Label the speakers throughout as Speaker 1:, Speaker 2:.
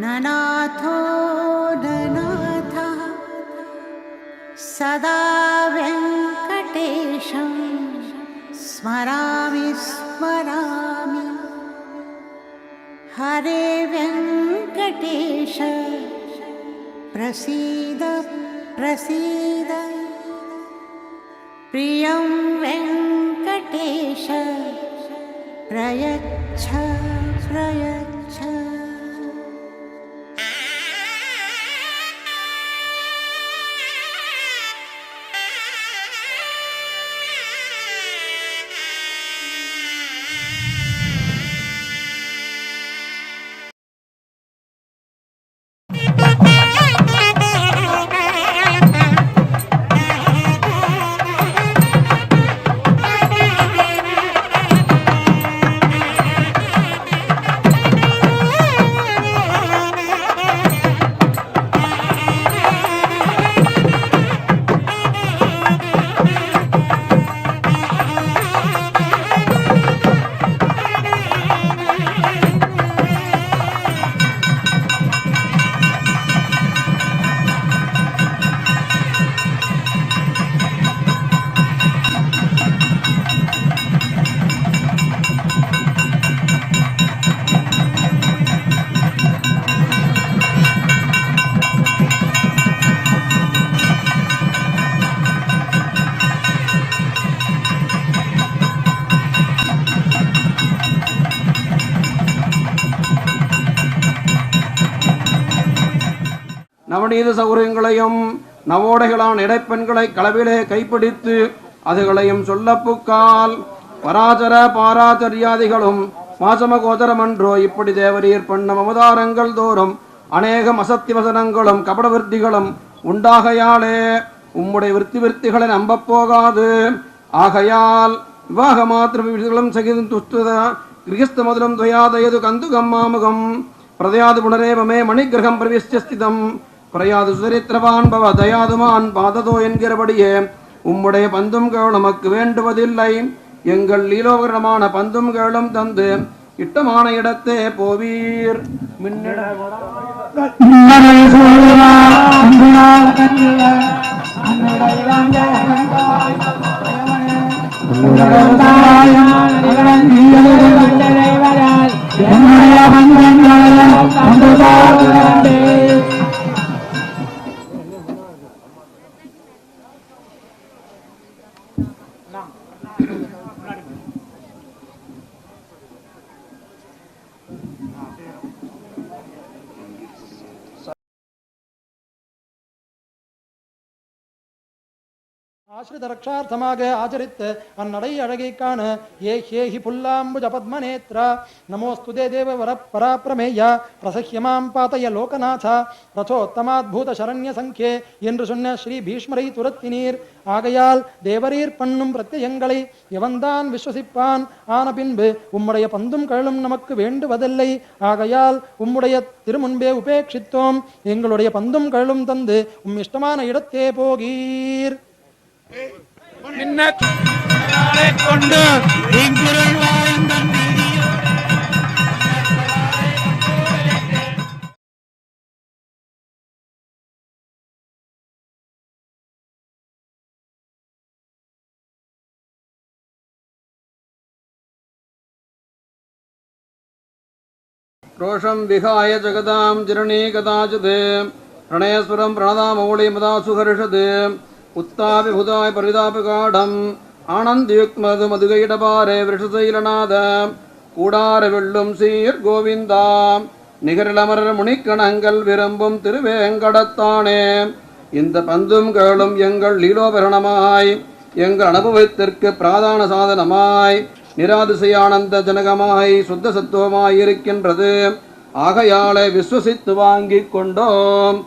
Speaker 1: ननाथो ननाथः सदा वेङ्कटेशं स्मरामि स्मरामि। हरे वेङ्कटेश प्रसीद प्रसीद। प्रियं वेङ्कटेश प्रयच्छ प्रयच्छ
Speaker 2: நவநீத சௌகரியங்களையும் நவோடைகளான இடைப்பெண்களை களவிலே கைப்பிடித்து அதுகளையும் சொல்லப்புக்கால் பராசர பாராச்சரியாதிகளும் பாசமகோதரமன்றோ இப்படி தேவரீர் பண்ண அவதாரங்கள் தோறும் அநேகம் அசத்தி வசனங்களும் கபட விருத்திகளும் உண்டாகையாலே உம்முடைய விருத்தி விருத்திகளை நம்பப் போகாது. ஆகையால் விவாக மாத்திர சகிதம் துஷ்டத கிரகஸ்த மதுரம் துயாதயது கந்துகம் மாமுகம். பிரதயாது புனரேவமே மணிகிரகம் பிரவிஷ்ட ஸ்திதம் பிரயாது சுதரித்திரவான் பவ தயாதுமான் பாததோ என்கிறபடியே உம்முடைய பந்தும் கேள் நமக்கு வேண்டுவதில்லை. எங்கள் லீலோகரமான பந்தும் கேளும் தந்து இட்டமான இடத்தே போவீர். மின்னட
Speaker 3: ஆசிரித ரக்ஷார்த்தமாக ஆச்சரித்த அந்நடை அழகை காண ஏ ஹேஹி புல்லாம்புஜ பத்மநேத்ரா. நமோஸ்துதே தேவ வர பராப்பிரமேயா பிரசஹ்யமாம் பாத்தய லோகநாதா. ரசோத்தமாத்பூத சரண்ய சங்கே என்று சொன்ன ஸ்ரீ பீஷ்மரை துரத்தினீர். ஆகையால் தேவரீர் பண்ணும் பிரத்யங்களை எவன்தான் விஸ்வசிப்பான்? ஆன பின்பு உம்முடைய பந்தும் கழலும் நமக்கு வேண்டுவதில்லை. ஆகையால் உம்முடைய திருமுன்பே உபேட்சித்தோம். எங்களுடைய பந்தும் கழலும் தந்து உம் இஷ்டமான இடத்தே போகீர்.
Speaker 4: கொண்டு எங்குருள் வாழ்ந்தன்
Speaker 2: ரோஷம் விகாய ஜகதாம் ஜிரணீ கதாச்சித் பிரணயஸ்வரம் பிரணதாமௌளி மதா சுகர்ஷது உத்தாபிபுதாய் புதாய் காடம் ஆனந்தியுக்மது மதுகையிடபாரே விருஷசைலநாத கூடார வெள்ளும் சீர் கோவிந்தா. நிகரிலமரர் முனிக்கணங்கள் விரும்பும் திருவேங்கடத்தானே. இந்த பந்தும் கேளும் எங்கள் லீலோபரணமாய். எங்கள் அனுபவத்திற்கு பிராதான சாதனமாய். நிராதிசையானந்த ஜனகமாய் சுத்த சத்துவமாய் இருக்கின்றது ஆகையாலே விஸ்வசித்து வாங்கிக் கொண்டோம்.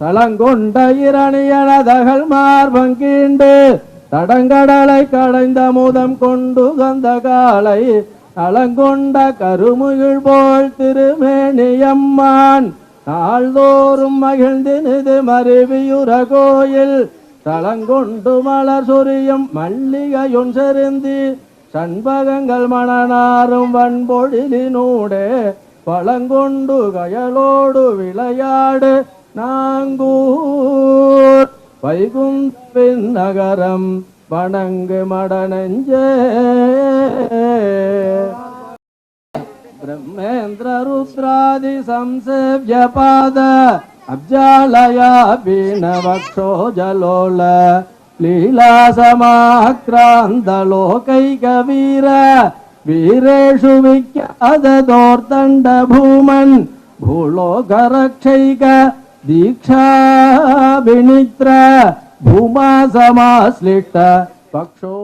Speaker 5: தளங்கொண்ட இரணியனதகள் மார்பங்கீண்டு தடங்கடலை கடைந்த முதம் கொண்டு கந்த காலை நலங்கொண்ட கருமுகிழ் போல் திருமேனியம்மான். நாள்தோறும் மகிழ்ந்தினிது மருவியுற கோயில். தளங்கொண்டு மலர் சொரியும் மல்லிகையொன் செருந்தி. சண்பகங்கள் மணனாரும் வன்பொழிலினூடே பழங்கொண்டு கயலோடு விளையாடு நாங்கூர். வைகுந்தவின் நகரம். வணங்கு மடனஞ்சே பிரம்மேந்திர ருத்ராதி சம்சேவ்ய பாத அப்ஜாலயா பீனவக்ஷோ ஜலோல லீலாசமாக்ராந்தலோகைகவீர வீரேஷு விக்யாததோர்தண்ட பூமன் பூலோகரக்ஷைக தீக்ஷாபிணித்ர భూమా సమాశ్లిష్ట పక్షో